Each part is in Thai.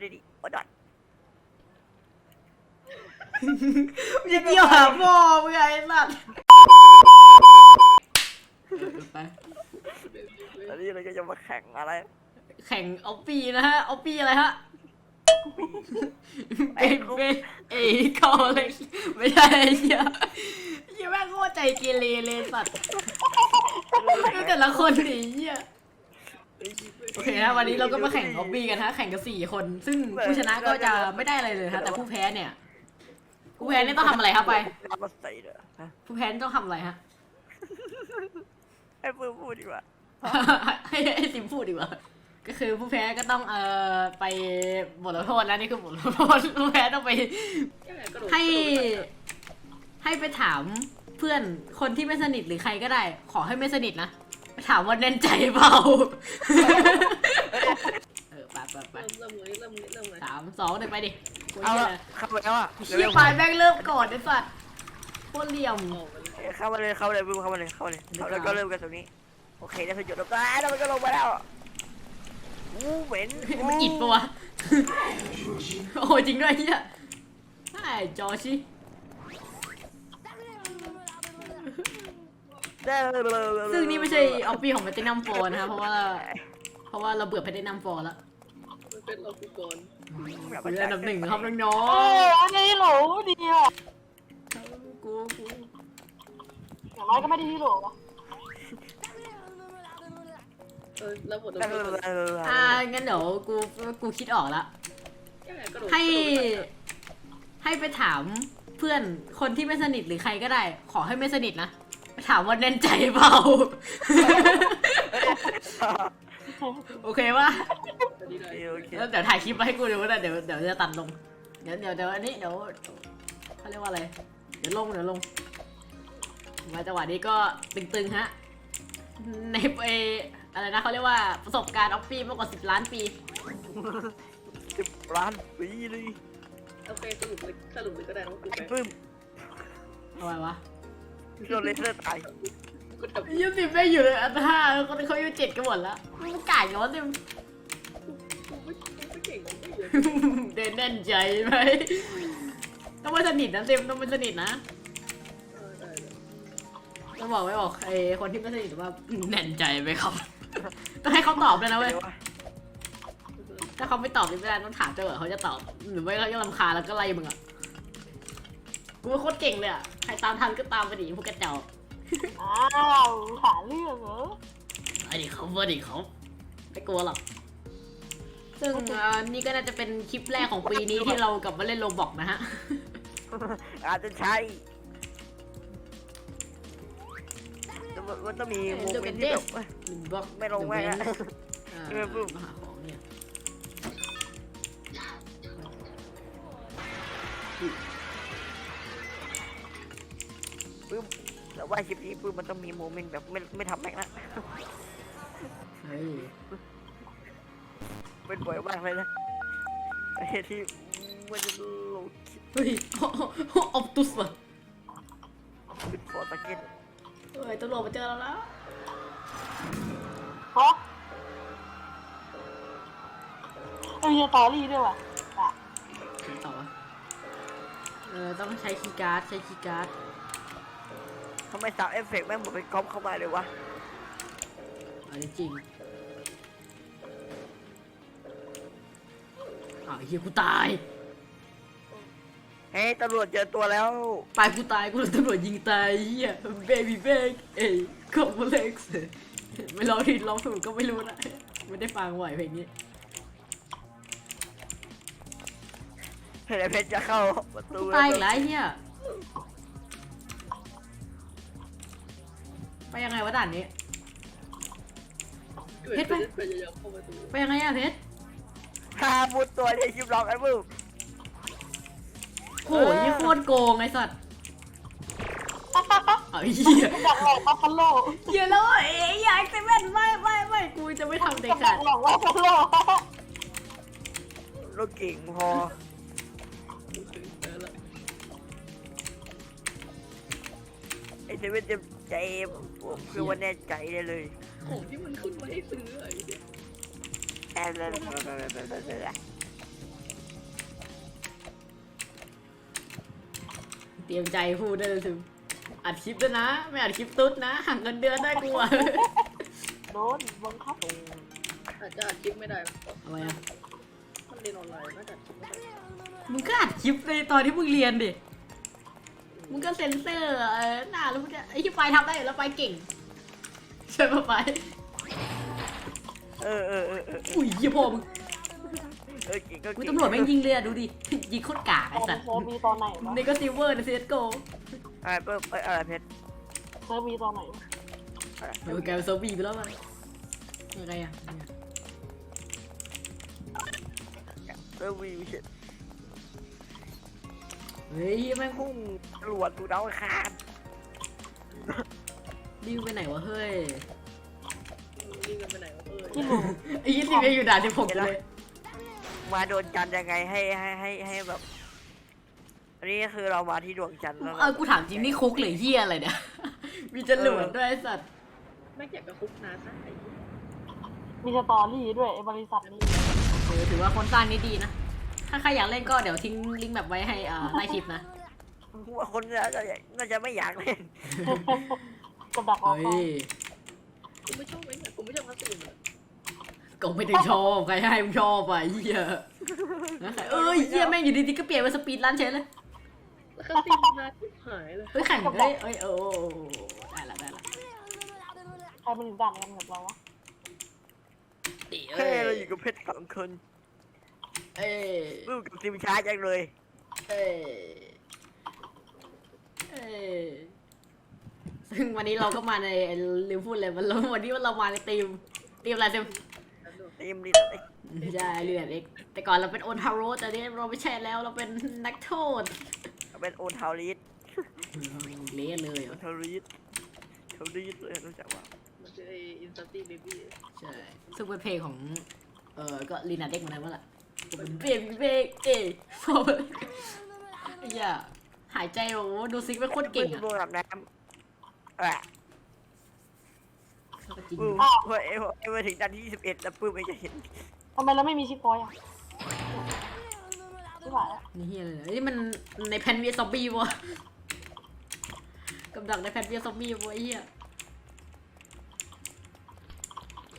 Ready or not จะเกี่ยวหาพ่อมึงไงสัตว์ไปตอนนี้เราก็จะมาแข่งอะไร แข่งออปปี้นะฮะออปปี้อะไรฮะ เป็นเป็นเอ้คอเลยไม่ใช่ไอ้เหี้ยเหี้ยแม่งโคตรใจเกเรเลยสัตว์ดูแต่ละคนดิเหี้ยโอเคนะวันนี้เราก็มาแข่งออปปี้กันฮะแข่งกันสี่คน ซึ่งผู้ชนะก็จะไม่ได้อะไรเลยฮะแต่ผู้แพ้เนี่ย ผู้แพ้เนี่ยต้องทำอะไรครับไปมาใส่เด้อฮะผู้แพ้นี่ต้องทำอะไรฮะให้พูดพูดดีกว่าให้ให้ซิมพูดดีกว่า ก็คือผู้แพ้ก็ต้องเอ่อไปบทลงโทษนะนี่คือบทลงโทษผู้แพ้ต้องไปให้ให้ไปถามเพื่อนคนที่ไม่สนิทหรือใครก็ได้ ขอให้ไม่สนิทนะไปถามว่าแน่นใจเปล่าเออไปไปไปเริ่มเริ่มเลยเริ่มเลยเริ่มเลยสามสองเดี๋ยวไปดิโอ้ยเอาเหี้ยละเข้าไปแล้วอะชี้ปลายแม่งเริ่มก่อนไอ้สัตว์โคตรเหลี่ยมเข้ามาเลยเข้ามาเลยเข้ามาเลยเข้ามาเลยเข้ามาเลยเข้าแล้วก็เริ่มกันตรงนี้โอเคได้ประโยชน์แล้วก็แล้วมันก็ลงมาแล้ว อู้เหม็นมันอิดปะวะ โอ้ยจริงด้วยเฮียไอ้จอชิซึ่งนี่ไม่ใช่ออปปี้ของแพตตินัมโฟนะครับเพราะว่า เพราะว่าเราเบื่อแพตตินัมโฟแล้วมันเป็นเราคุกนคืออันดับหนึ่งครับน้องโอ้อันนี้โหลดีอะๆกูกูอย่างน้อยก็ไม่ได้ที่โหลวะ เออแล้วบทลงแล้วโทษอ่างั้นเดี๋ยวกูกูคิดออกละกระโดดให้ ให้ไปถามเพื่อนคนที่ไม่สนิทหรือใครก็ได้ ขอให้ไม่สนิทนะไปถามว่าแน่นใจเปล่า โอเคปะดีเลยโอเคแล้วเดี๋ยวถ่ายคลิปมาให้กูดูนะเดี๋ยวเดี๋ยวจะตัดลง เดี๋ยวเดี๋ยวเดี๋ยวอันนี้เดี๋ยวเขาเรียกว่าอะไร เดี๋ยวลงเดี๋ยวลงมาจังหวะนี้ก็ตึงๆฮะ ในเอ อะไรนะเขาเรียกว่าประสบการณ์ออฟฟี่มากกว่า 10 ล้านปี สิบล้านปีเลยโอเคสรุปเลยสรุปเลยก็ได้นะว่ากูไอ้ไปปื้มทำไมวะโดนเลเซอร์ตายกูทำยี่สิบไม่อยู่เลยอันห้าคนเขาอยู่เจ็ดกันหมดแล้วมันกาดย้อนเต็มกูไม่ไม่เก่งไม่เยอะเดินแน่นใจไหมต้องไม่สนิทนะเต็มต้องไม่สนิทนะเออได้เลยต้องบอกไว้บอกไอ้คนที่ไม่สนิทว่าแน่นใจไหมครับ ต้องให้เขาตอบเลยนะเว้ย ถ้าเขาไม่ตอบนี่ไม่ได้ต้องถามเจ้าเหรอเขาจะตอบ หรือไม่เขาจะรำคาญแล้วก็ไล่มึงอะ กูว่าโคตรเก่งเลยอะ ใครตามทันก็ตามไปดิพวกกระเจ้าอ้าวหาเรื่องเหรอไอ้ดิเขาเวอร์ดิเขาไม่กลัวหรอก ซึ่งเอ่อนี่ก็น่าจะเป็นคลิปแรกของปีนี้ที่เรากลับมาเล่นโรบอกนะฮะ อาจจะใช่ มันต้องมีโมเมนต์ที่แบบเอ้ยบอกไม่ลงแม่งอะเอ่อไม่พูดมาหาของเนี่ยปื้มแต่ว่าคลิปนี้ปื้มมันต้องมีโมเมนต์แบบไม่ไม่ทำแม่งนะเฮ้ยเป็นบ่อยมากเลยนะไอ้ที่มันจะลงคลิปเฮ้ยออฟตุสว่ะเป็นฟอร์ตะเก็ต เฮ้ยตำรวจมาเจอเราแล้วฮะเออมีสตอรี่ด้วยว่ะอะถึงต่อวะเออต้องใช้คีย์การ์ดใช้คีย์การ์ดทำไมสาวเอฟเฟกต์แม่งเหมือนเป็นก๊อปเข้ามาเลยวะอันนี้จริงอ้าวเฮียกูตาย เฮ้ยตำรวจเจอตัวแล้ว ตายกูตายกูโดนตำรวจยิงตายเฮียเบบี้เบกเอ้ยคอมเล็กซ์ไม่ร้องผิดร้องถูกก็ไม่รู้นะไม่ได้ฟังไหวเพลงนี้เห็นไอ้เพชรจะเข้าประตูตายอีกแล้วไอ้เฮียไปยังไงวะด่านนี้ เพชรไปพยายามเข้าประตูไปยังไงอะเพชรพามุดตัวในคลิปล็อกไอ้ปื้มโหยี่โคตรโกงไอ้สัตว์เอาเหี้ยอยากหลอกบัฟฟาโลเหี้ยแล้วเอ้ยอยากเซเว่นไม่ไม่ไม่กูจะไม่ทำเด็ดอยาขาดกหลอกบัฟฟาโลเราเก่งพอกูถึงแล้วละอ้เซเว่นเต็มใจผมคือว่าแน่ใจได้เลยของที่มันขึ้นมาให้ซื้อไอ้เนี่ยแอบเลย ตรียมใจพูดได้เลยถึงอัดคลิปด้วยนะ ไม่อัดคลิปตุ๊ดนะหักเงินเดือนได้กลัวโดนบังคับอาจจะอัดคลิปไม่ได้หรอกทำไมอะมันเรียนออนไลน์น่าจะอัดคลิปไม่ได้มึงก็อัดคลิปในตอนที่มึงเรียนดิมึงก็เซ็นเซอร์เออหน้าแล้วมึงจะไอ้ที่ไปทำได้อยู่แล้วไปเก่งใช่ปะไปเออเออเออเอออุ้ยเหี้ยพ่อมึง เออกินก็มึงกินตำรวจแม่งยิงเลยอะดูดิ ยิงโคตรกากตไอ้อนสัสเซิร์ฟมีตอนไหนวะนี่ก็ซิลเวอร์ในซีเอสโกอะไรเพิ่มเอ้ยอะไรเพชรเซิร์ฟมีตอนไหนเออแกเป็นโซบีไปแล้วมันยังไงอะเพิ่มวีวิเชตเฮ้ยแม่งพุ่งตำรวจกูเดาคาดดิวไปไหนวะเฮ้ยวิ่งกันไปไหนวะเออที่หนูไอ้ยี่สิบยังอยู่ด่านที่ผมอยู่เลย มาโดนจันทร์ยังไงให้ให้ให้ให้แบบ อันนี้คือเรามาที่ดวงจันทร์แล้วเออกูถามจริงนี่คุกหรือเฮียอะไรเนี่ย มีจรวดด้วยไอ้สัตว์ ไม่อยากกับคุกนาซะไอ้เหี้ยมีสตอรี่ด้วยไอ้บริษัทนี้เออถือว่าคนสร้างนี่ดีนะ ถ้าใครอยากเล่นก็เดี๋ยวทิ้งลิงก์แบบไว้ให้อ่าใต้คลิปนะกูว่าคนน่าจะน่าจะไม่อยากเล่น กับดักออกเฮ้ยกูไม่ชอบไอ้เนี่ยกูไม่ชอบพัสดุเลย ก็ไม่ได้ชอบใครให้มึงชอบอะเฮียนะใครเอ้ยเฮียแม่งอยู่ดีๆก็เปลี่ยนเป็นสปีดรันเฉยเลยแล้วก็ตีมาที่หายเลยเฮ้ยแข่งเฮ้ยเอ้ยเออได้ละได้ละใครมันถึงด่านกันกับเราวะดีเฮ้ยเราอยู่กับเพชรสองคนเอ้ยรูปกับซิมช้าจังเลยเอ้ยเอ้ยซึ่งวันนี้เราก็มาในลืมพูดเลยวันเราวันนี้เรามาในทีมทีมอะไรเต็ม ทีมดีเลยใช่เรือนเอกแต่ก่อนเราเป็นโอนทาโร่แต่นี้เราไม่ใช่แล้วเราเป็นนักโทษเป็นโอนทาวริสเละเลยเหรโออนทาวริสทาวริสเลยรู้จักว่ามันคือไอ้อินสตาตี้เบบี้ใช่ซึ่งเป็นเพลงของ เออก็ลีนาเด็กเหมือนกันว่าล่ะเป็นเบงเบงเอ้ยพอไอ้เหี้ยหายใจโอ้โหดูซิกเป็นโคตรเก่งอะโดนอาบน้ำ อะจริงปื้มพอเอเอมาถึงดันที่ยี่สิบเอ็ดแล้วปื้มไม่จะเห็นทำไมเราไม่มีชิปพอยต์อะไม่ไหวแล้วนี่เฮียเลยเหรอนี่มันในแผ่นเวียซอมบี้วะกับดักในแผ่นเวียซอมบี้วะไอ้เหี้ย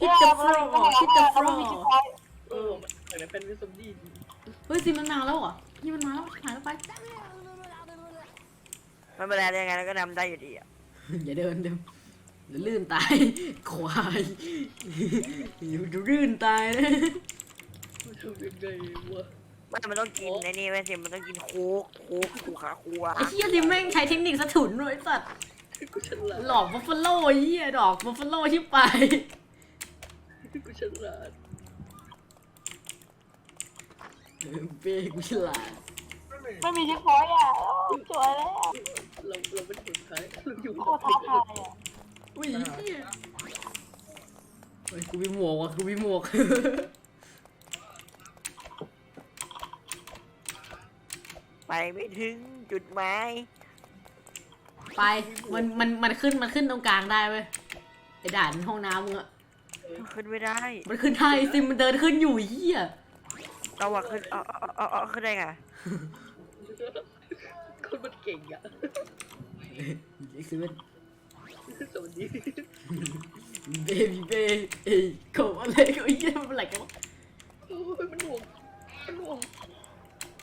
hit the floor hit the เราไม่มี floor ชิปพอยต์เออมันเหมือนเป็นวิสมดีเฮ้ยซิมันมาแล้วเหรอนี่มันมาแล้วหายแล้วไปมันเป็นอะไรยังไงแล้วก็นำได้อยู่ดีอะ อย่าเดินเดิมเดี๋ยว ลื่นตาย ควายอยู่ดูลื่นตายเลยมันทำยังไงวะมันมันต้องกินไอ้นี่ไว้สิมันต้องกินโค้กโค้กคูขาคัวไอ้เหี้ยซิแม่งใช้เทคนิคสะถุนด้วยไอ้สัตว์กูฉลาดหลอกบัฟฟาโลไอ้เหี้ยดอกบัฟฟาโลที่ไปกูฉลาดเออเป้กูฉลาดไม่มีชิปพอยต์อะสวยแล้วเราเราเป็นคนไทยเราอยู่โคตรท้าทายอะ อุ้ยเหี้ยเฮ้ยกูมีหมวกว่ะกูมีหมวก ไปไม่ถึงจุดหมายไปมันมันมันขึ้นมันขึ้นตรงกลางได้เว้ยไอ้ด่านห้องน้ำมึงอะขึ้นไม่ได้มันขึ้นได้ซิมมันเดินขึ้นอยู่ไอ้เหี้ยเราอะขึ้นเอาเอาเอาเอาขึ้นได้ไงคนมันเก่งอะไอ้ซิมัน สวัสดีเบบี้เบเอ้ยเขาอะไรเขาไอ้เหี้ยมันอะไรกันวะโอ้ยมันห่วงมันห่วง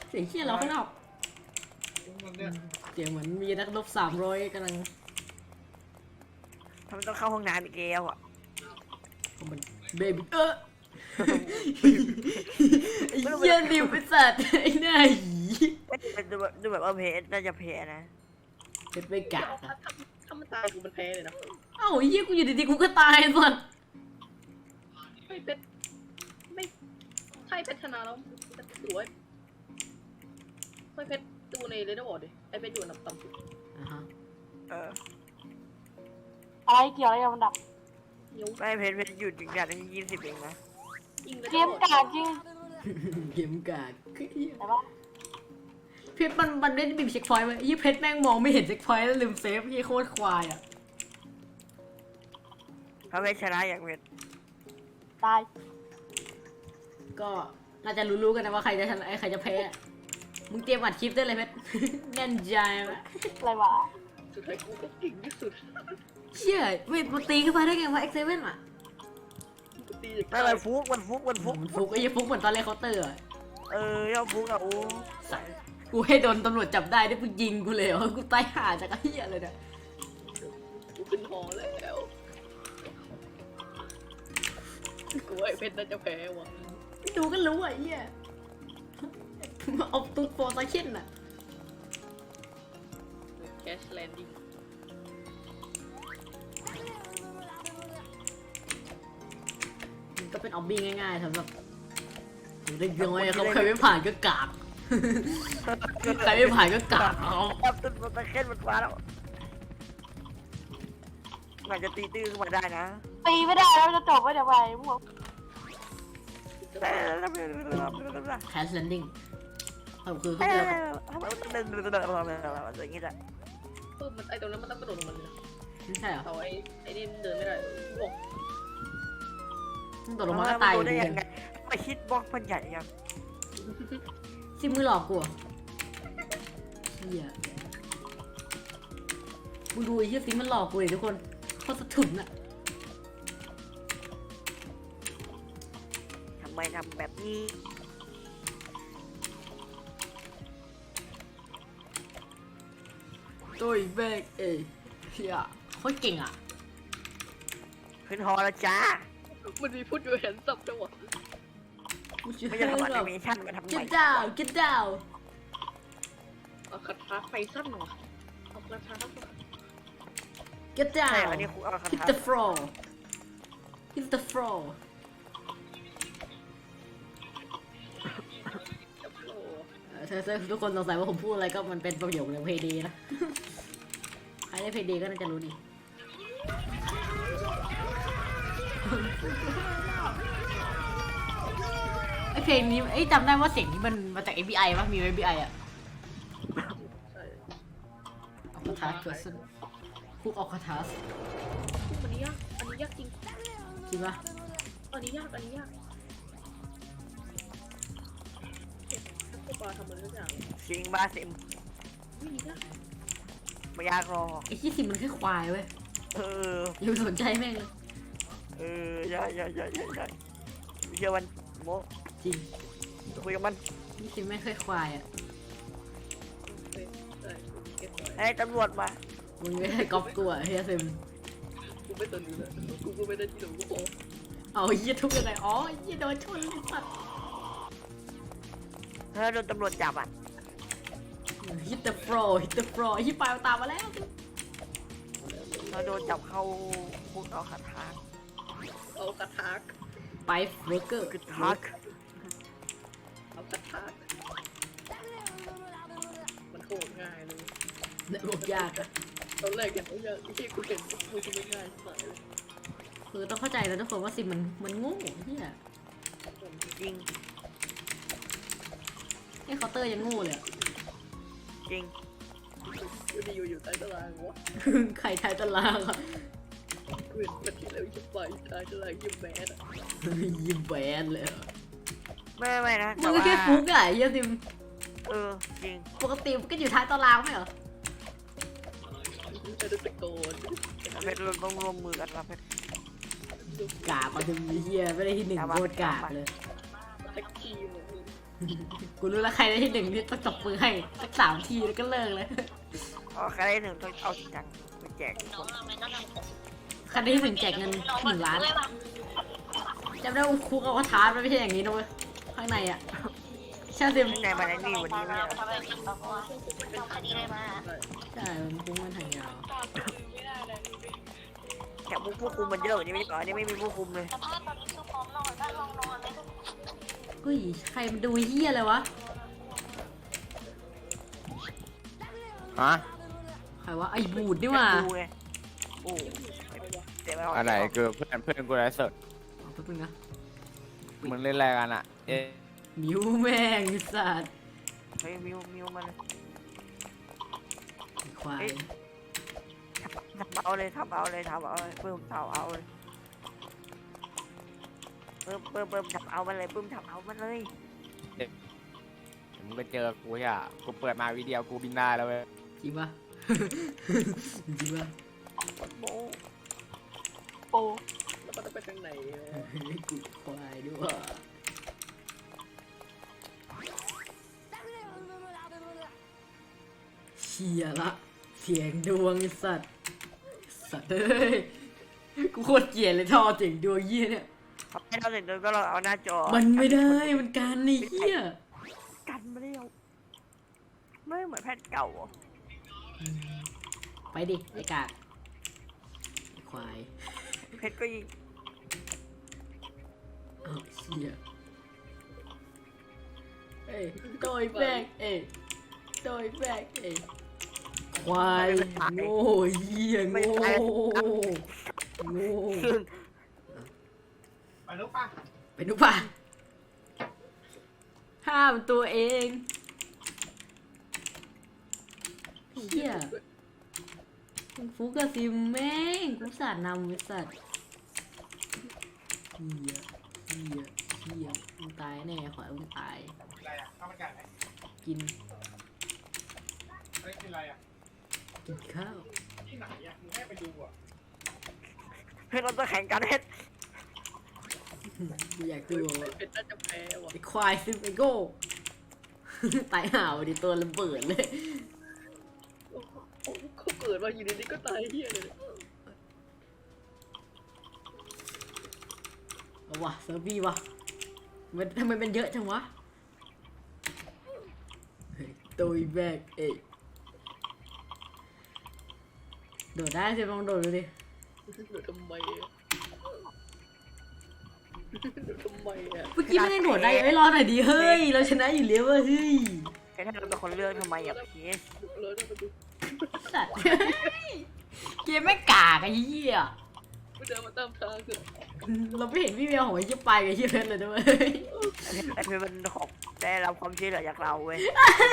เสียงเหี้ยเราข้างนอกเสียงเหมือนมีนักรบสามร้อยกำลังทำไมต้องเข้าห้องน้ำอีกแล้วอะมันเบบี้เออไอ้เหี้ยริวไปสัตว์ไอ้หน้าหีดูแบบดูแบบว่าเพจน่าจะเพจนะเป็นไปกะ ถ้าถ้าถ้ามันตายกูมันแพ้เลยนะเอ้าไอ้เหี้ยกูอยู่ดีๆกูก็ตายสัตว์ไม่เป็นไม่ใช่เพชรชนะแล้วสวยไม่เพชรดูในเรดบอร์ดดิไอเพชรอยู่อันดับต่ำสุดอ่าฮะเอออะไรเกี่ยวอะไรกับมันดับนิ้วไม่เพจเพจอยู่ถึงดันที่ยี่สิบเองนะยิงเกมกากจริงเกมกากคือเหี้ยแต่ว่าท เพชรมันมันไม่ได้มีเช็คพอยต์ไว้ยี่เพชรแม่งมองไม่เห็นเช็คพอยต์แล้วลืมเซฟยี่โคตรควายอะเขาไม่ชนะอย่างเวทตายก็น่าจะรู้ๆกันนะว่าใครจะชนะใครจะแพ้อะมึงเตรียมอัดคลิปได้เลยเพชร แน่นใจไหมอะไรวะสุดท้ายกูก็เก่งที่สุดเชี่ยเวทมันตีขึ้นมาได้ไงวะเอ็กเซเว่นอะกูตีไม่เลยฟุกมันฟุกมันฟุกมันฟุกไอ้ยี่ฟุกเหมือนตอนเล่นเคาน์เตอร์อะเออย่อฟุกอะโอ้สัส กูให้โดนตำรวจจับได้ได้กูยิงกูเลยเหรอกูตายห่าจากไอ้เหี้ยเลยเนี่ยกูขึ้นหอแล้วกูว่าไอ้เพชรน่าจะแพ้ว่ะดูก็รู้อะไอ้เหี้ยเอาตุ๊ดโฟร์ซาเช่นอะแคชแลนดิ้งมันก็เป็นออบบี้ง่ายๆสำหรับเด็กน้อยเขาใครไม่ผ่านก็กาก ใครไม่ผ่านก็กากเอาตับตุ้นมันตะเข็นมันฟ้าแล้วมันจะตีตื้อขึ้นมาได้นะตีไม่ได้แล้วจะจบไว้เดี๋ยวไปพวกแต่แคสแลนดิ้งเอาคือเขาทำไมจะมันเดินอย่างนี้จ้ะเออมันไอ้ตรงนั้นมันต้องกระโดดลงมันเลยนะไม่ใช่เหรอเขาไอ้ไอ้นี่มันเดินไม่ได้บอกต้องตกลงมาก็ตายอยู่ได้ดียังไงไม่คิดบล็อกมันใหญ่ยัง ซิมือหลอกกูเหรอเฮียมึงดูไอ้เหี้ยซิมันหลอกกูเลยทุกคนเขาสะถุนอะทำไมทำแบบนี้ ตัวเบกเอ้ยเฮียโคตรเก่งอะขึ้นฮอแล้วจ้า มันมีพูดอยู่เห็นสับจังหวะกูจะ ไม่ให้จะทำแบแอนิบเมชั่นมาทำไม get down get down เอาคาถาไฟสั้นหน่อยเอาคาถาสั้น get ใช่ down อันนี้ครูเอาคา hit ถา the floor hit the floor จับโลเอ่อถ้าถ้าทุกคนสงสัยว่าผมพูดอะไรก็มันเป็นประโยคในเพย์ดีนะ ใครได้เพย์ดีก็น่าจะรู้ดีไอ เพลงนี้ไอยจำได้ว่าเสียงนี้มันมาจาก FBI ป่ะ มี FBI อะใช่เอาคาถาเกิดขึ้นคุกเอาคาถาอันนี้ยาก อันนี้ยากจริง จริงป่ะอันนี้ยาก อันนี้ยากถ้าพวกปลาทำอะไรสักอย่างจริงบ้าสิมไม่ยากไม่ยากหรอกไอที่สิมันแค่ควายเว้ยเอออย่าไปสนใจแม่งเลยเออใช่ใช่ใช่ใช่ใช่เชื่อมันโม จริงคุยกับมันนี่สิแม่งแค่ควายอะใช่ใช่กูเก็บไว้ให้ตำรวจมา มึงไม่ได้ก๊อปตัวเฮียซิมกูไม่สนอยู่แล้วกูก็ไม่ได้ที่หนูกูโอ้เอาไอ้เหี้ยทุบยังไงอ๋อไอ้เหี้ยโดนชนไอ้สัตว์ถ้าโดนตำรวจจับอะฮิตเตอร์โฟร์ฮิตเตอร์โฟร์ฮิตปลายมันตามมาแล้วถ้าโดนจับเข้าคุกเอาคาถาเอากระทากไปเบอร์เกอร์คือทักเอากระทาก มันโคตรง่ายเลยเนี่ยบอกยากอะตอนแรกอย่างไอ้ยากที่กูเห็นกูก็ไม่ง่ายสายเลยคือต้องเข้าใจนะทุกคนว่าซิมมันมันโง่เฮียจริงไอ้เคาน์เตอร์ยังโง่เลยอะ จริงอยู่ดีอยู่อยู่ใต้ตารางวะไข่ทายตารางอะกูเห็นมันที่แล้วจะไปใต้ตารางยิ้มแมสอะ ยิ้มแบนเลยอะ ไม่ไม่นะมึแต่งก็ว่าแค่ฟุกอะไอ้เฮียซิมเออจริงปกติมันก็อยู่ท้ายตารางไม่เหรอจะได้ตะโกนเพชรเราต้องร่วมมือกันนะเพชร กาบมาถึงเฮียไม่ได้ที่หนึ่งกาบมาโคตรกาบเลยแท็กทีมอะกูรู้แล้วใครได้ที่หนึ่งที่ต้องจบมือให้สักสามทีแล้วก็เลิกเลย เอาใครได้หนึ่งต้องเอาจริงจังไปแจกทุกคนใครได้ที่หนึ่งแจกเงินหนึ่งล้านจำได้ว่าคุกเอาคาถามันไม่ใช่อย่างนี้นะเว้ย ข้างในอะใช่ซิมข้างในมาในนี่วันนี้ไม่ใช่เหรอใช่มันคุ้งมันทางยาวแถมผู้คุมมันเยอะกว่านี้ไม่ใช่เหรออันนี่ไม่มีผู้คุมเลยเฮ้ยใครมันดูเฮียอะไรวะฮะใครวะไอ้บูดนี่หว่า ดูไงโอ้เดี๋ยวอะไรคือเพื่อนเพื่อนกูไลฟ์สดเอาแป๊บนึงนะมึงเล่นอะไรกันอะ เอ๊ะมิวแม่งไอ้สัตว์เฮ้ยมิวมิวมันควายทำเอาเลยทำเอาเลยทำเอาเลยปื้มทำเอาเลยปื้มปื้มปื้มทำเอามันเลยปื้มทำเอามันเลยเดี๋ยวมึงก็เจอกูอะกูเปิดมาวิดีโอกูบินได้แล้วเว้ยจริงปะ จริงปะโมโปแล้วมันจะไปทางไหนเนี่ยกูควายด้วย เชียละ เสียงดวงไอ้สัตว์ สัตว์เอ้ย กูโคตรเกลียดเลยท่อเสียงดวงเยี่ยเนี่ยให้เราเสร็จเลยก็เราเอาหน้าจอมันไม่ได้ มันการนี่เฮียกันไม่ได้เอาไม่เหมือนแผ่นเก่าเหรอไปดิ ไอ้กากไอ้ควายเพชรก็ยิงอ้าวเชี่ยเอ้ยโดยแบกเอ้ยโดยแบกเอ้ย ควายโง่เหี้ยโง่โง่ไปลูกป่ะเป็นนุป่ะห้ามตัวเองเฮียมึงฟุกกับซิมแม่งกูสาดนำไอ้สัตว์เฮียเฮียเฮียมึงตายแน่ขอให้มึงตายอะไรอะข้าวมันไก่ไหมกินเฮ้ยกินอะไรอะ กินข้าวที่ไหนอะมึงให้ไปดูอะเพชรเราจะแข่งกันเพชรกูอยากดูว่าเป็นน่าจะแพ้ว่ะไอ้ควายซิมไอโก้ ตายห่าวดิตัวระเบิดเลยโอ้โหเขาเกิดมาอยู่ดีๆก็ตายเฮียเลยเอาวะเซอร์บี้วะมันทำไมมันเยอะจังวะเฮ้ยตัวอีแบกเอ้ย โดดได้สิลองโดดดูดิหนูทำไมอะหนูทำไมอะเมื่อกี้ไม่ได้โดดได้เอ้ยรอหน่อยดิเฮ้ย เราชนะอยู่แล้วเว้ยเฮ้ยเพชรให้เราเป็นคนเลือกทำไมอะเพชรเลยต้องไปดูสัตว์เกมไม่งกากไอ้เหี้ยไม่เดินมาตามทางคือเราไม่เห็นพี่เมียของไอ้เหี้ยไปกับไอ้เหี้ยเพชรเลยนะเว้ยไอ้เพชรมันของได้รับความช่วยเหลือจากเราเว้ย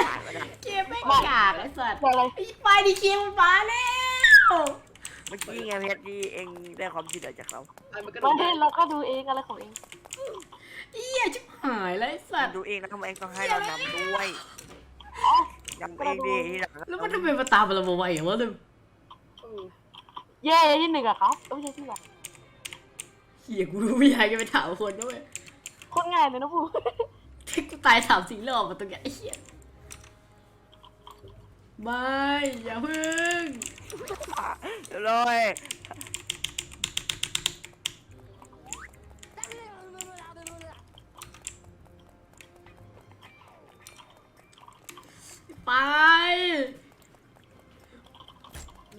ผ่านมาได้เกมไม่งกากไอ้สัตว์อะไรไอ้ไปดิเกมมันมาแล้ว เมื่อกี้ไงเพชรที่เองได้ความช่วยเหลือจากเราไอ้มันก็ไม่ได้เราก็ดูเองอะไรของเองเหี้ยชิบหายแล้วไอ้สัตว์ ดูเองแล้วทำไมเองต้องให้เรานำด้วยนำเองดิที่หลังแล้วมันทำไมมาตามเรามาไวอย่างวะเนี่ยเออเย่ที่หนึ่งอะครับเอ้ยไม่ใช่ที่หลังเหี้ยกูรู้ไม่อยากจะไปถามคนด้วยโคตรง่ายเลยนะพูที่กูตายสามสี่รอบมาตรงเนี้ยไอ้เหี้ยไม่อย่าพึ่ง เดี๋ยวเลย ไป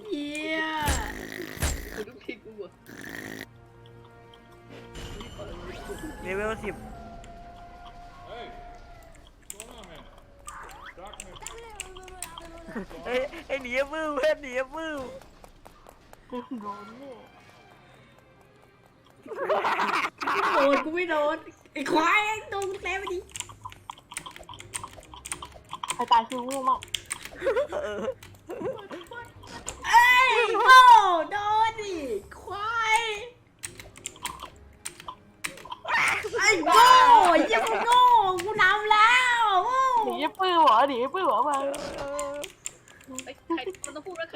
เหี้ยกูทุกทีกูอะเลเวลสิบ เฮ้ยไอ้หนีอะมือเพื่อนหนีอะมือโดนเนี่ยโดนกูไม่โดนไอ้ควายโดนกูแต้ไปดิใครตายคือโง่มากเอ้ยโง่โดนดิควายไอ้โง่ยังโง่กูนำแล้วโง่หนีปื้อเหรอหนีปื้อเหรอมาไอ้ใคร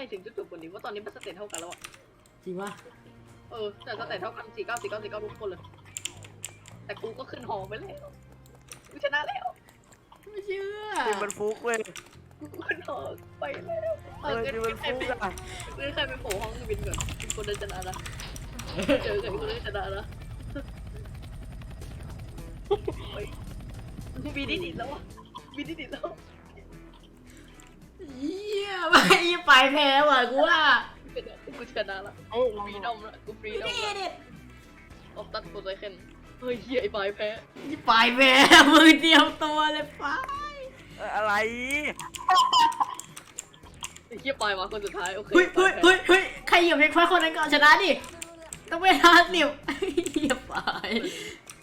มันต้องพูดว่าใครถึงจุดจบกว่านี้ว่าตอนนี้มันสเตตเท่ากันแล้วอะจริงปะเออแต่สเตตเท่ากันสี่เก้าสี่เก้าสี่เก้าทุกคนเลย แต่กูก็ขึ้นหอไปแล้วกูชนะแล้วไม่เชื่อคือมันฟุกเว้ยกูขึ้นหอไปแล้วเออคือมันใครฟุกไปอะใครไปโผล่ห้องบินก่อนคนเดินชนะนะเจอใครคนเดินชนะนะบีดิดิแล้วอะบีดิดิแล้ว เยี่ยไม่ไปแพ้ว่ะกูว่า เป็นกูชนะละเอ้ยลองฟรีดูดอมละกูฟรีดอมนี่ละเด็ดออกตัดโปรไซเคนเฮ้ยเฮียไอ้บายแพ้นี่ไปแพ้มือเดียวตัวเลยไปเอออะไร ไอ้เฮียปลายมาคนสุดท้ายโอเคเฮ้ยเฮ้ยเฮ้ยเฮ้ยใครเหยียบเพลงควายคนนั้นก่อนชนะดิต้องไปทานเหยียบเหยียบไป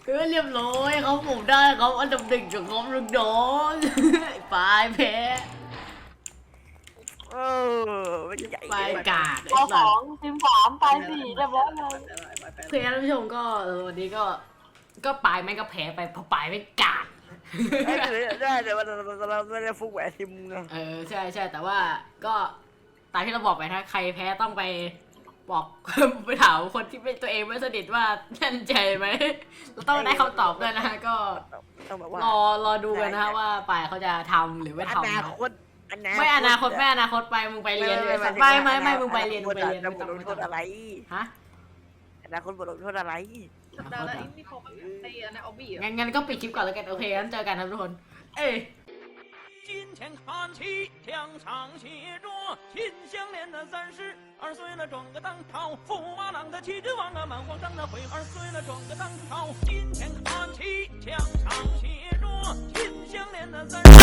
เออเรียบร้อยเขาผมได้เขาอันดับหนึ่งจากเขาลูกน้องไปแพ้เออไม่ใหญ่ไปกากไอ้เอาสสัอตงทีมสามตายสี่เรียบร้อยเลยเพื่อนท่านผู้ชมก็เออวันนี้ก็ ก็ปลายแม่งก็แพ้ไปเพราะปลายไม่กากได้เดี๋ยวเราเราไม่ได้ฟุกแหวนทีมไงเออใช่ใช่แต่ว่าก็ตามที่เราบอกไปถ้าใครแพ้ต้องไปบอก ไปถามคนที่เป็นตัวเองไม่สนิทว่าแน่นใจไหมเราต้องได้คำตอบด้วยนะฮะก็ต้องแบบว่ารอรอดูกันนะฮะว่าปลายเขาจะทำหรือไม่อทำนานะคต ไม่อนาคตไม่อนาคตไปมึงไปเรียนเลยสัตว์ไม่ไม่ไม่มึงไปเรียนมึงไปเรียน จะ ไม่ บ ต้ ท อง ลง ไม่ โท ต้อง ษอะไร ฮะ อนาคตบทลงโทษอะไร สัปดาห์ละไอ้นี่เขาไอ้อันนั้นเอาบี้อ่ะ งั้นงั้นก็ปิดคลิปก่อนแล้วกันโอเคงั้นเจอกันนะทุกคน เอ้ย 金钱看齐，墙上写着“秦香莲的三十二岁了，转个当朝；驸马郎的齐君王啊，满皇上的回二岁了，转个当朝。金钱看齐，墙上写着“秦香莲的三十。”